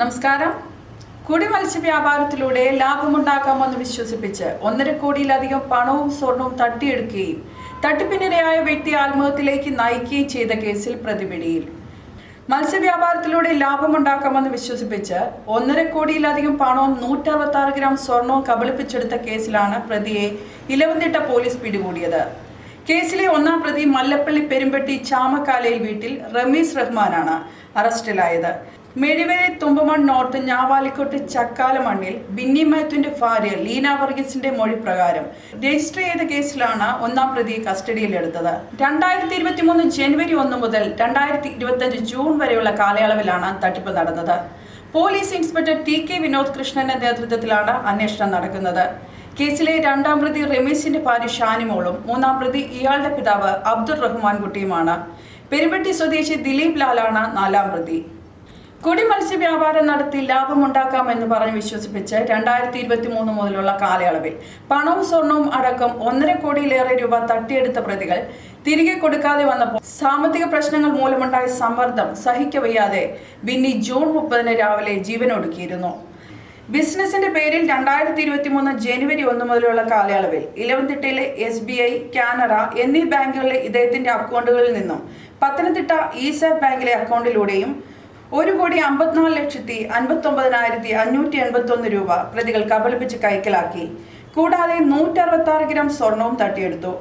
നമസ്കാരം. കുടി മത്സ്യ വ്യാപാരത്തിലൂടെ ലാഭമുണ്ടാക്കാമെന്ന് വിശ്വസിപ്പിച്ച് ഒന്നര കോടിയിലധികം പണവും സ്വർണവും തട്ടിയെടുക്കുകയും തട്ടിപ്പിനിരയായ വ്യക്തി ആത്മഹത്യയിലേക്ക് നയിക്കുകയും ചെയ്ത കേസിൽ പ്രതിപിടിയിൽ. മത്സ്യവ്യാപാരത്തിലൂടെ ലാഭമുണ്ടാക്കാമെന്ന് വിശ്വസിപ്പിച്ച് ഒന്നര കോടിയിലധികം പണവും നൂറ്ററുപത്തി ആറ് ഗ്രാം സ്വർണവും കബളിപ്പിച്ചെടുത്ത കേസിലാണ് പ്രതിയെ ഇലവന്തിട്ട പോലീസ് പിടികൂടിയത്. കേസിലെ ഒന്നാം പ്രതി മല്ലപ്പള്ളി പെരുമ്പട്ടി ചാമക്കാലയിൽ വീട്ടിൽ റമീസ് റഹ്മാനാണ് അറസ്റ്റിലായത്. മെഴിവേലി തുമ്പമൺ നോർത്ത് ഞാവാലിക്കോട്ട് ചക്കാല മണ്ണിൽ ബിന്നി മാത്യുവിന്റെ ഭാര്യ ലീന വർഗീസിന്റെ മൊഴി പ്രകാരം രജിസ്റ്റർ ചെയ്ത കേസിലാണ് ഒന്നാം പ്രതി കസ്റ്റഡിയിലെടുത്തത് രണ്ടായിരത്തി ഇരുപത്തി മൂന്ന് ജനുവരി ഒന്ന് മുതൽ രണ്ടായിരത്തി ഇരുപത്തി ജൂൺ വരെയുള്ള കാലയളവിലാണ് തട്ടിപ്പ് നടന്നത്. Police inspector T K Vinod കൃഷ്ണന്റെ നേതൃത്വത്തിലാണ് അന്വേഷണം നടക്കുന്നത്. കേസിലെ രണ്ടാം പ്രതി റമീസിന്റെ ഭാര്യ ഷാനിമോളും മൂന്നാം പ്രതി ഇയാളുടെ പിതാവ് അബ്ദുൾ റഹ്മാൻ കുട്ടിയുമാണ് പെരുമ്പട്ടി സ്വദേശി ദിലീപ് ലാലാണ് നാലാം പ്രതി. കുടി മത്സ്യവ്യാപാരം നടത്തി ലാഭമുണ്ടാക്കാമെന്ന് പറഞ്ഞ് വിശ്വസിപ്പിച്ച് രണ്ടായിരത്തി ഇരുപത്തി മൂന്ന് മുതലുള്ള കാലയളവിൽ പണവും സ്വർണവും അടക്കം ഒന്നര കോടിയിലേറെ രൂപ തട്ടിയെടുത്ത പ്രതികൾ തിരികെ കൊടുക്കാതെ വന്നപ്പോൾ സാമ്പത്തിക പ്രശ്നങ്ങൾ മൂലമുണ്ടായ സമ്മർദ്ദം സഹിക്കവയ്യാതെ ബിന്നി ജൂൺ മുപ്പതിന് രാവിലെ ജീവനൊടുക്കിയിരുന്നു. ബിസിനസിന്റെ പേരിൽ രണ്ടായിരത്തി ഇരുപത്തി മൂന്ന് ജനുവരി ഒന്ന് മുതലുള്ള കാലയളവിൽ ഇലവൻതിട്ടയിലെ എസ് ബി ഐ കാനറ എന്നീ ബാങ്കുകളിലെ ഇദ്ദേഹത്തിന്റെ അക്കൗണ്ടുകളിൽ നിന്നും പത്തനംതിട്ട ഈസാബ് ബാങ്കിലെ അക്കൗണ്ടിലൂടെയും ഒരു കോടി അമ്പത്തിനാല് ലക്ഷത്തി അൻപത്തി ഒമ്പതിനായിരത്തി അഞ്ഞൂറ്റി എൺപത്തി ഒന്ന് രൂപ പ്രതികൾ കബളിപ്പിച്ച് കൈക്കലാക്കി. കൂടാതെ നൂറ്റി അറുപത്തി ആറ് ഗ്രാം സ്വർണവും തട്ടിയെടുത്തു.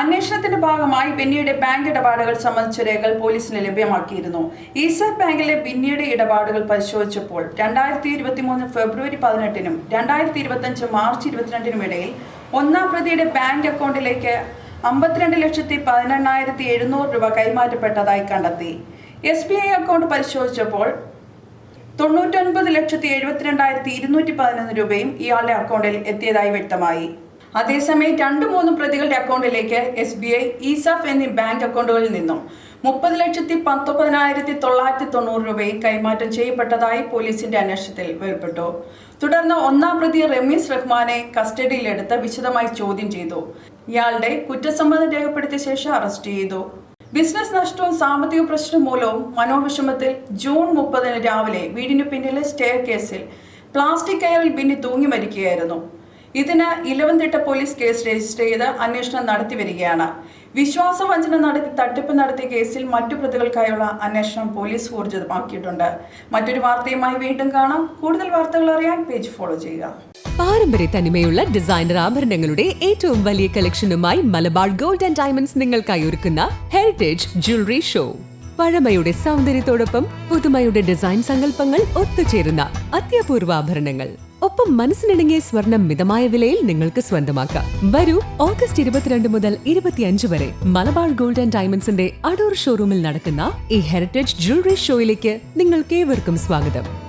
അന്വേഷണത്തിന്റെ ഭാഗമായി ബിന്നിയുടെ ബാങ്ക് ഇടപാടുകൾ സംബന്ധിച്ച രേഖകൾ പോലീസിന് ലഭ്യമാക്കിയിരുന്നു. ഈസർ ബാങ്കിലെ ബിന്നിയുടെ ഇടപാടുകൾ പരിശോധിച്ചപ്പോൾ രണ്ടായിരത്തി ഇരുപത്തി മൂന്ന് ഫെബ്രുവരി പതിനെട്ടിനും രണ്ടായിരത്തി ഇരുപത്തഞ്ച് മാർച്ച് ഇരുപത്തിരണ്ടിനും ഇടയിൽ ഒന്നാം പ്രതിയുടെ ബാങ്ക് അക്കൗണ്ടിലേക്ക് അമ്പത്തിരണ്ട് ലക്ഷത്തി പതിനെണ്ണായിരത്തി എഴുന്നൂറ് രൂപ കൈമാറ്റപ്പെട്ടതായി കണ്ടെത്തി. എസ് ബി ഐ അക്കൗണ്ട് പരിശോധിച്ചപ്പോൾ തൊണ്ണൂറ്റൊൻപത് ലക്ഷത്തി എഴുപത്തിരണ്ടായിരത്തി ഇരുന്നൂറ്റി പതിനൊന്ന് രൂപയും ഇയാളുടെ അക്കൗണ്ടിൽ എത്തിയതായി വ്യക്തമായി. അതേസമയം രണ്ടു മൂന്ന് പ്രതികളുടെ അക്കൗണ്ടിലേക്ക് എസ് ബി ഐ ഇസഫ് എന്നീ ബാങ്ക് അക്കൗണ്ടുകളിൽ നിന്നും മുപ്പത് ലക്ഷത്തി പത്തൊമ്പതിനായിരത്തി തൊള്ളായിരത്തി തൊണ്ണൂറ് രൂപയും കൈമാറ്റം ചെയ്യപ്പെട്ടതായി പോലീസിന്റെ അന്വേഷണത്തിൽ വെളിപ്പെട്ടു. തുടർന്ന് ഒന്നാം പ്രതി റമീസ് റഹ്മാനെ കസ്റ്റഡിയിലെടുത്ത് വിശദമായി ചോദ്യം ചെയ്തു. ഇയാളുടെ കുറ്റസമ്മതം രേഖപ്പെടുത്തിയ ശേഷം അറസ്റ്റ് ചെയ്തു. ബിസിനസ് നഷ്ടവും സാമ്പത്തിക പ്രശ്നം മൂലവും മനോവിഷമത്തിൽ ജൂൺ മുപ്പതിന് രാവിലെ വീടിന് പിന്നിലെ സ്റ്റെയർ കേസിൽ പ്ലാസ്റ്റിക് കയറിൽ ബിന്നി തൂങ്ങി മരിക്കുകയായിരുന്നു. ഇതിന് ഇലവൻതിട്ട പോലീസ് കേസ് രജിസ്റ്റർ ചെയ്ത് അന്വേഷണം നടത്തി വരികയാണ്. വിശ്വാസവഞ്ചന നടത്തി തട്ടിപ്പ് നടത്തിയ കേസിൽ മറ്റു പ്രതികൾക്കായുള്ള അന്വേഷണം പോലീസ് ഊർജിതമാക്കിയിട്ടുണ്ട് മറ്റൊരു വാർത്തയുമായി വീണ്ടും കാണാം. കൂടുതൽ വാർത്തകൾ അറിയാൻ പേജ് ഫോളോ ചെയ്യുക. പാരമ്പര്യ തനിമയുള്ള ഡിസൈനർ ആഭരണങ്ങളുടെ ഏറ്റവും വലിയ കളക്ഷനുമായി മലബാർ ഗോൾഡ് ആൻഡ് ഡയമണ്ട്സ് നിങ്ങൾക്കായി ഒരുക്കുന്ന ഹെറിറ്റേജ് ജ്വല്ലറി ഷോ. പഴമയുടെ സൗന്ദര്യത്തോടൊപ്പം പുതുമയുടെ ഡിസൈൻ സങ്കല്പങ്ങൾ ഒത്തുചേരുന്ന അത്യപൂർവ ആഭരണങ്ങൾ ഒപ്പം മനസ്സിനിണങ്ങിയ സ്വർണം മിതമായ വിലയിൽ നിങ്ങൾക്ക് സ്വന്തമാക്കാം. വരൂ ഓഗസ്റ്റ് ഇരുപത്തിരണ്ട് മുതൽ ഇരുപത്തിയഞ്ച് വരെ മലബാർ ഗോൾഡ് ആൻഡ് ഡയമണ്ട്സിന്റെ അടൂർ ഷോറൂമിൽ നടക്കുന്ന ഈ ഹെറിറ്റേജ് ജ്വല്ലറി ഷോയിലേക്ക് നിങ്ങൾക്ക് ഏവർക്കും സ്വാഗതം.